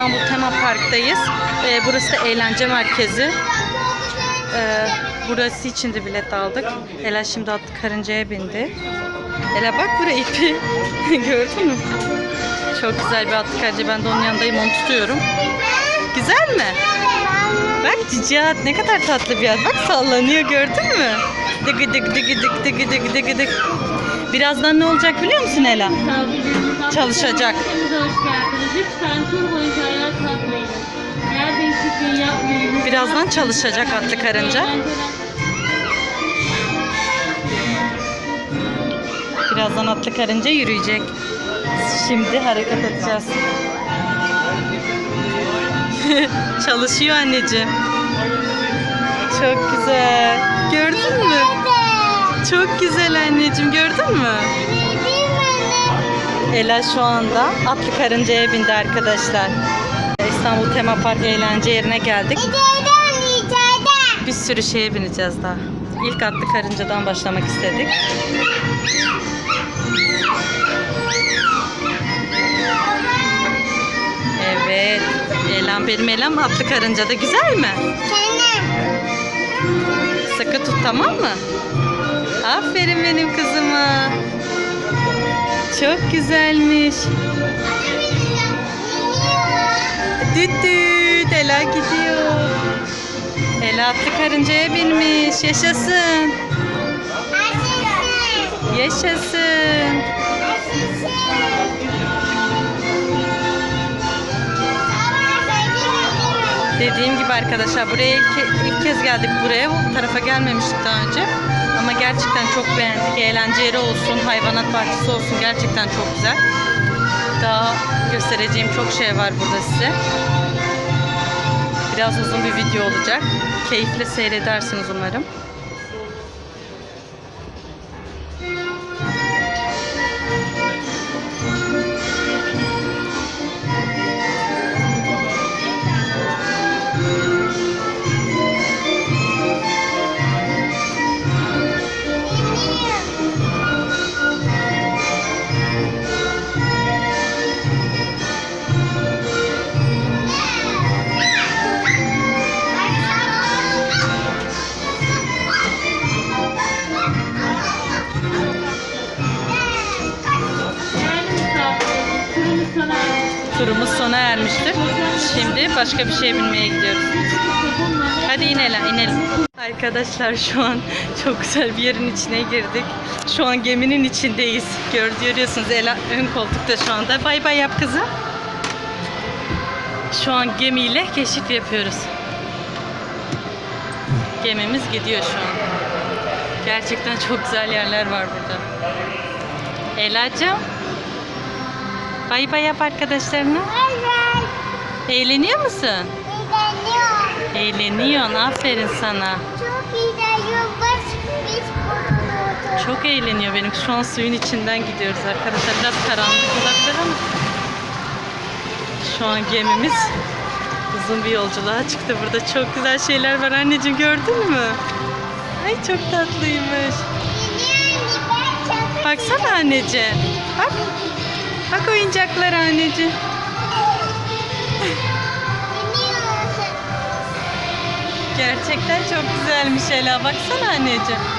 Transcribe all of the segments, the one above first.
İstanbul Tema Park'tayız. Ee, burası da eğlence merkezi. Ee, burası için de bilet aldık. Ela şimdi atlı karıncaya bindi. Ela bak buraya ipi. Gördün mü? Çok güzel bir atlı karınca. Ben de onun yanındayım. Onu tutuyorum. Güzel mi? Bak cici at ne kadar tatlı bir at. Bak sallanıyor gördün mü? Dıgı dıgı dıgı dıgı dıgı dıgı dıgı dıgı. Birazdan ne olacak biliyor musun Ela? Çalışacak. Birazdan çalışacak atlı karınca. Birazdan atlı karınca yürüyecek. Şimdi hareket edeceğiz. Çalışıyor anneciğim. Çok güzel. Gördün mü? Çok güzel anneciğim. Gördün mü? Ela şu anda atlı karıncaya bindi arkadaşlar. İstanbul Tema Park eğlence yerine geldik. Bir sürü şeye bineceğiz daha. İlk atlı karıncadan başlamak istedik. Evet. Elam benim Elam atlı karınca da güzel mi? Sıkı tut tamam mı? Aferin benim kızıma. Çok güzelmiş. Düt düt Ela gidiyor. Ela atlı karıncaya binmiş. Yaşasın. Yaşasın. Dediğim gibi arkadaşlar buraya ilk, ilk kez geldik buraya. Bu tarafa gelmemiştik daha önce. Ama gerçekten çok beğendik. Eğlence yeri olsun, hayvanat bahçesi olsun gerçekten çok güzel. Daha göstereceğim çok şey var burada size. Biraz uzun bir video olacak. Keyifle seyredersiniz umarım. Turumuz sona ermiştir. Şimdi başka bir şeye binmeye gidiyoruz. Hadi inelim, inelim. Arkadaşlar şu an çok güzel bir yerin içine girdik. Şu an geminin içindeyiz. Gör, görüyorsunuz Ela ön koltukta şu anda. Bay bay yap kızım. Şu an gemiyle keşif yapıyoruz. Gemimiz gidiyor şu an. Gerçekten çok güzel yerler var burada. Ela'cığım. Bay bay yap arkadaşlarına. Eğleniyor musun? Eğleniyorsun. Aferin sana. Çok eğleniyor benim. Şu an suyun içinden gidiyoruz arkadaşlar. Biraz karanlık olabilir ama şu an gemimiz uzun bir yolculuğa çıktı. Burada çok güzel şeyler var. Anneciğim gördün mü? Ay çok tatlıymış. Baksana anneciğim. Bak. Bak oyuncaklar anneciğim. Gerçekten çok güzelmiş Ela. Baksana anneciğim.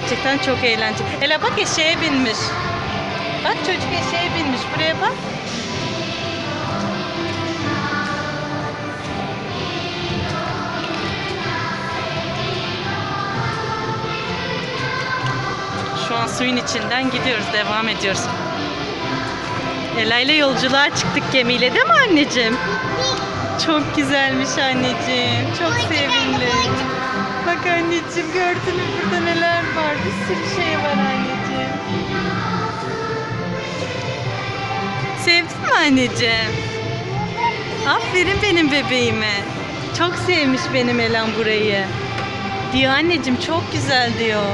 Gerçekten çok eğlenceli. Ela bak eşeğe binmiş. Bak çocuk eşeğe binmiş. Buraya bak. Şu an suyun içinden gidiyoruz. Devam ediyoruz. Ela ile yolculuğa çıktık gemiyle değil mi anneciğim? Çok güzelmiş anneciğim. Çok sevindim. Anneciğim gördün mü burada neler var? Bir sürü şey var anneciğim. Sevdin mi anneciğim? Aferin benim bebeğime. Çok sevmiş benim Elan burayı. diyor anneciğim çok güzel diyor.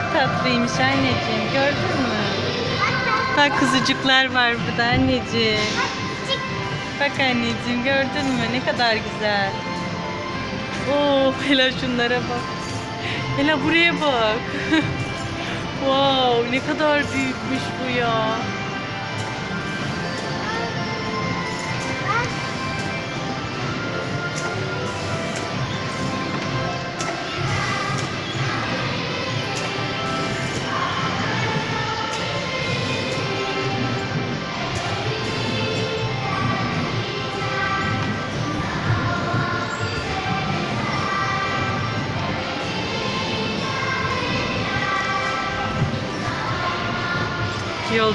Çok tatlıymış anneciğim. Gördün mü? Bak kuzucuklar var burada anneciğim. Bak anneciğim gördün mü? Ne kadar güzel. Oo, Ela şunlara bak. Ela buraya bak. wow, ne kadar büyükmüş bu ya.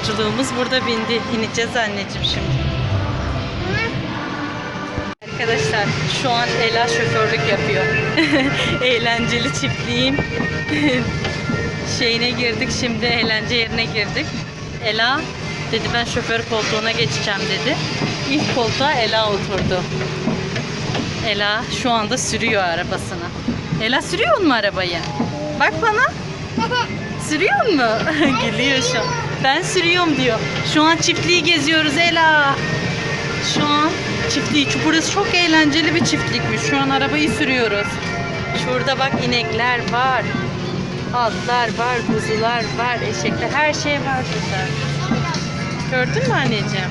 Yolculuğumuz burada bindi. İneceğiz anneciğim şimdi. Arkadaşlar şu an Ela şoförlük yapıyor. Eğlenceli çiftliğin şeyine girdik. Şimdi eğlence yerine girdik. Ela dedi ben şoför koltuğuna geçeceğim dedi. İlk koltuğa Ela oturdu. Ela şu anda sürüyor arabasını. Ela sürüyor mu arabayı? Bak bana. Sürüyor mu? Gülüyor şu an. Ben sürüyorum diyor. Şu an çiftliği geziyoruz Ela. Şu an çiftliği. Burası çok eğlenceli bir çiftlikmiş. Şu an arabayı sürüyoruz. Şurada bak inekler var. Atlar var, kuzular var, eşekler. Her şey var burada. Gördün mü anneciğim?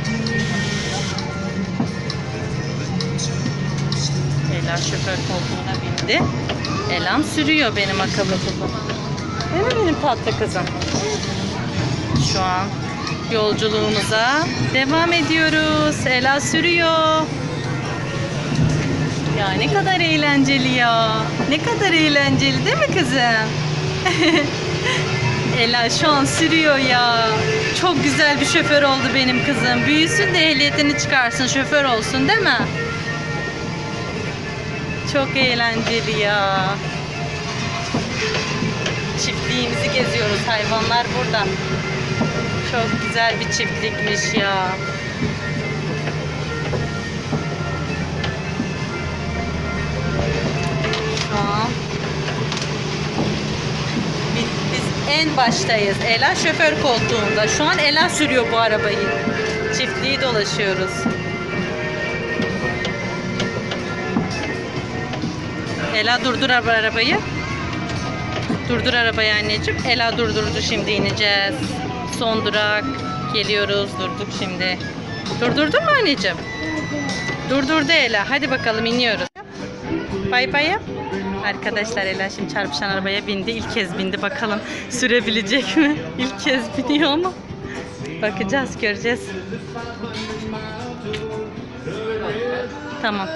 Ela şoför koltuğuna bindi. Elam sürüyor benim akıllı kızım. Değil mi benim tatlı kızım? Şu an yolculuğumuza devam ediyoruz. Ela sürüyor. Ya ne kadar eğlenceli ya. Ne kadar eğlenceli değil mi kızım? Ela şu an sürüyor ya. Çok güzel bir şoför oldu benim kızım. Büyüsün de ehliyetini çıkarsın, şoför olsun değil mi? Çok eğlenceli ya. Çiftliğimizi geziyoruz. Hayvanlar burada. Çok güzel bir çiftlikmiş ya. Biz, biz en baştayız. Ela şoför koltuğunda. Şu an Ela sürüyor bu arabayı. Çiftliği dolaşıyoruz. Ela durdur araba- arabayı. Durdur arabayı anneciğim. Ela durdurdu şimdi ineceğiz. Son durak. Geliyoruz. Durduk şimdi. Durdurdun mu anneciğim? Durdurdu Ela. Hadi bakalım iniyoruz. Bay bay. Arkadaşlar Ela şimdi çarpışan arabaya bindi. İlk kez bindi. Bakalım sürebilecek mi? İlk kez biniyor ama. Bakacağız, göreceğiz. Tamam.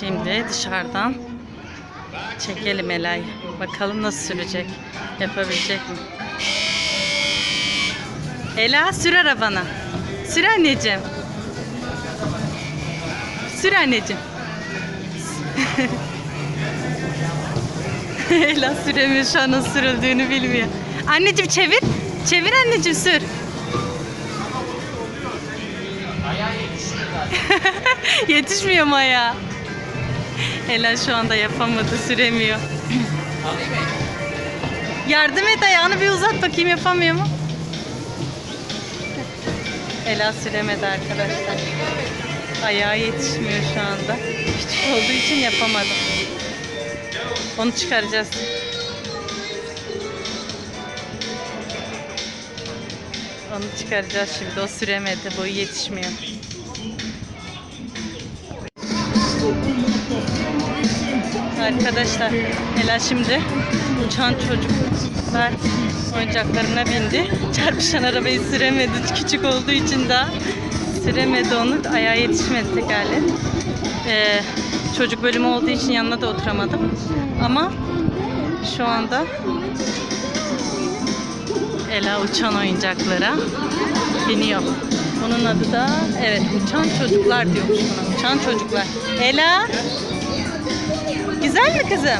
Şimdi dışarıdan çekelim Ela'yı. Bakalım nasıl sürecek. Yapabilecek mi? Ela sür arabanı. Sür anneciğim. Sür anneciğim. Ela süremiyor şu an nasıl sürüldüğünü bilmiyor. Anneciğim çevir. Çevir anneciğim sür. Yetişmiyor mu ayağa? Ela şu anda yapamadı, süremiyor. Yardım et ayağını bir uzat bakayım yapamıyor mu? Ela süremedi arkadaşlar. Ayağı yetişmiyor şu anda. Küçük olduğu için yapamadım. Onu çıkaracağız. Onu çıkaracağız şimdi. O süremedi. Boyu yetişmiyor. Arkadaşlar Ela şimdi uçan çocuklar oyuncaklarına bindi. Çarpışan arabayı süremedi. Küçük olduğu için daha süremedi onu. Ayağı yetişmedi tekerle. Ee, Çocuk bölümü olduğu için yanına da oturamadım. Ama şu anda Ela uçan oyuncaklara biniyor. Bunun adı da evet uçan çocuklar diyormuş buna. Uçan çocuklar. Ela Güzel mi kızım?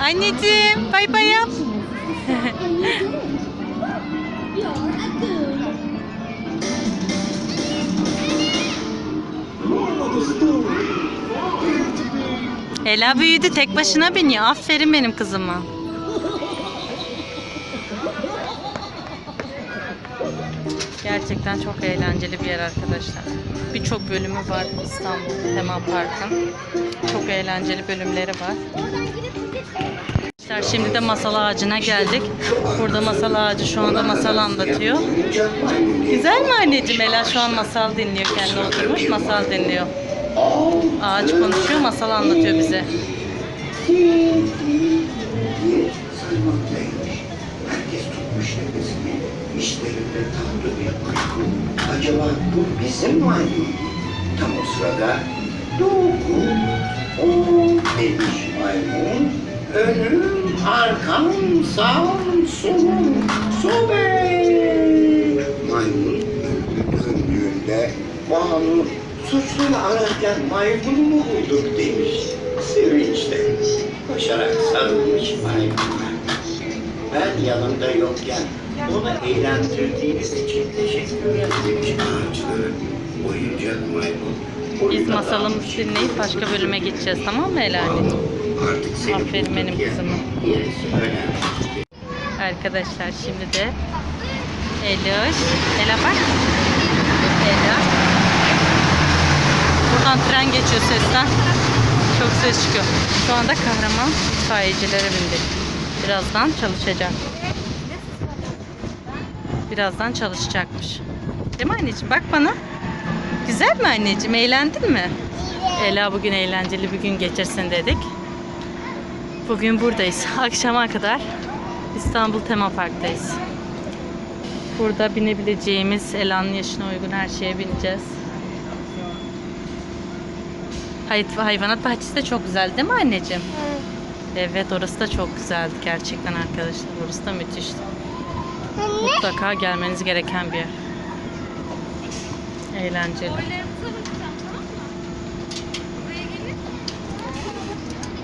Anneciğim bay bay yap. Ela büyüdü tek başına biniyor. Aferin benim kızıma. Gerçekten çok eğlenceli bir yer arkadaşlar. Birçok bölümü var İstanbul Tema Park'ın. Çok eğlenceli bölümleri var. Arkadaşlar şimdi de masal ağacına geldik. Burada masal ağacı şu anda masal anlatıyor. Güzel mi anneciğim? Ela şu an masal dinliyor. Kendi oturmuş masal dinliyor. Ağaç konuşuyor, masal anlatıyor bize. İşlerinde tatlı bir kuşku. Acaba bu bizim maymun? Tam o sırada Doğu, o demiş maymun. Önüm, arkam, sağım, solum, sobe. Maymun döndüğünde Banu suçlu ararken maymunumu bulduk demiş. Sevinçle koşarak sarılmış maymuna. Ben yanımda yokken onu eğlendirdiğiniz için teşekkürler demiş ağaçları. Oyuncak maymun. Biz masalımızı dinleyip başka bölüme gideceğiz tamam mı senin Aferin benim kızıma. Arkadaşlar şimdi de Eloş. Ela bak. Ela. Buradan tren geçiyor sesten. Çok ses çıkıyor. Şu anda kahraman itfaiyecilere bindik. Birazdan çalışacak. Birazdan çalışacakmış. Değil mi anneciğim? Bak bana. Güzel mi anneciğim? Eğlendin mi? Ela bugün eğlenceli bir gün geçirsin dedik. Bugün buradayız. Akşama kadar İstanbul Tema Park'tayız. Burada binebileceğimiz Ela'nın yaşına uygun her şeye bineceğiz. Hay- Hayvanat bahçesi de çok güzel değil mi anneciğim? Evet orası da çok güzeldi gerçekten arkadaşlar. Orası da müthişti. Mutlaka gelmeniz gereken bir yer. Eğlenceli.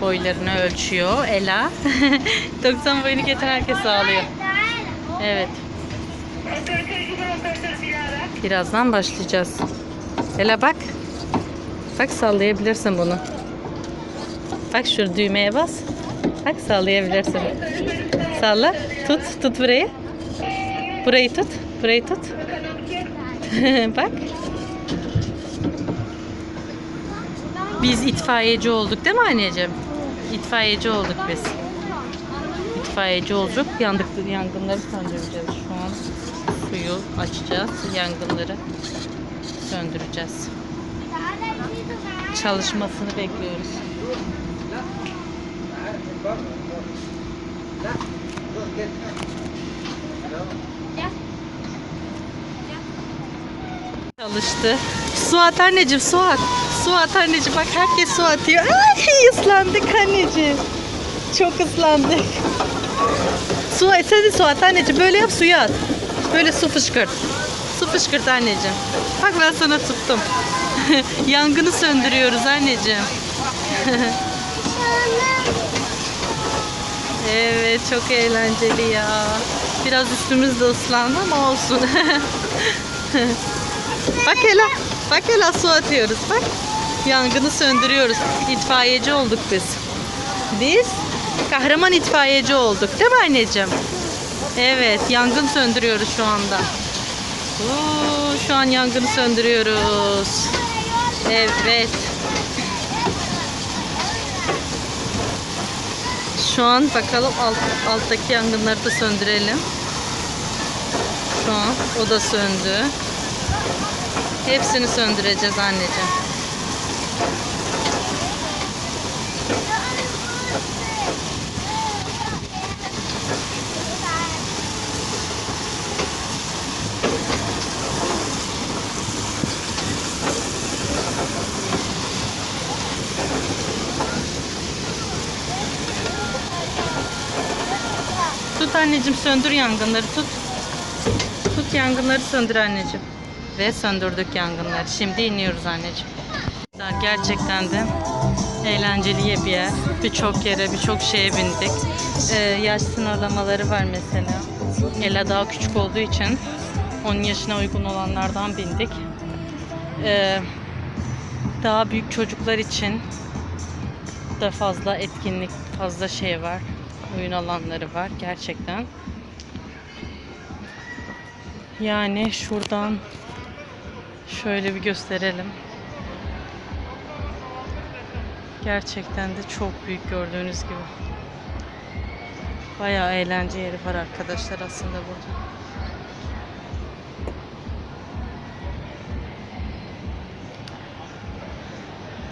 Boylarını ölçüyor Ela. 90 boyunu getiren herkes ağlıyor. Evet. Birazdan başlayacağız. Ela bak. Bak sallayabilirsin bunu. Bak şu düğmeye bas. Bak sallayabilirsin. Salla. Tut. Tut burayı. Burayı tut. Burayı tut. bak. Biz itfaiyeci olduk değil mi anneciğim? İtfaiyeci olduk biz. İtfaiyeci olduk. Yandık, yangınları söndüreceğiz şu an. Suyu açacağız. Yangınları söndüreceğiz. Çalışmasını bekliyoruz. Çalıştı. Su at anneciğim su at. Su at anneciğim bak herkes su atıyor. Ay ıslandık anneciğim. Çok ıslandık. Su et hadi su at anneciğim. Böyle yap suyu at. Böyle su fışkırt. Su fışkırt anneciğim. Bak ben sana tuttum. Yangını söndürüyoruz anneciğim. evet çok eğlenceli ya. Biraz üstümüz de ıslandı ama olsun. Bak Ela. Bak Ela su atıyoruz bak. Yangını söndürüyoruz. İtfaiyeci olduk biz. Biz kahraman itfaiyeci olduk değil mi anneciğim? Evet yangın söndürüyoruz şu anda. Oo, şu an yangını söndürüyoruz. Evet. Şu an bakalım alt, alttaki yangınları da söndürelim. Şu an o da söndü. Hepsini söndüreceğiz anneciğim. Tut anneciğim söndür yangınları tut. Tut yangınları söndür anneciğim. Ve söndürdük yangınları. Şimdi iniyoruz anneciğim. Gerçekten de eğlenceli bir yer. Birçok yere, birçok şeye bindik. Ee, yaş sınırlamaları var mesela. Ela daha küçük olduğu için 10 yaşına uygun olanlardan bindik. Ee, daha büyük çocuklar için da fazla etkinlik, fazla şey var. Oyun alanları var gerçekten. Yani şuradan şöyle bir gösterelim. Gerçekten de çok büyük gördüğünüz gibi. Bayağı eğlence yeri var arkadaşlar aslında burada.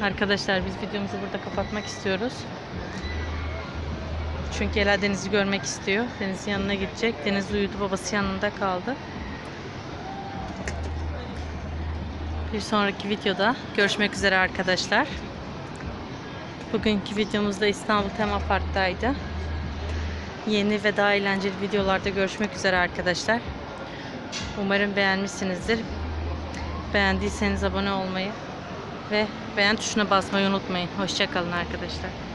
Arkadaşlar biz videomuzu burada kapatmak istiyoruz. Çünkü Ela Deniz'i görmek istiyor. Deniz'in yanına gidecek. Deniz uyudu. Babası yanında kaldı. Bir sonraki videoda görüşmek üzere arkadaşlar. Bugünkü videomuzda İstanbul Tema Park'taydı. Yeni ve daha eğlenceli videolarda görüşmek üzere arkadaşlar. Umarım beğenmişsinizdir. Beğendiyseniz abone olmayı ve beğen tuşuna basmayı unutmayın. Hoşçakalın arkadaşlar.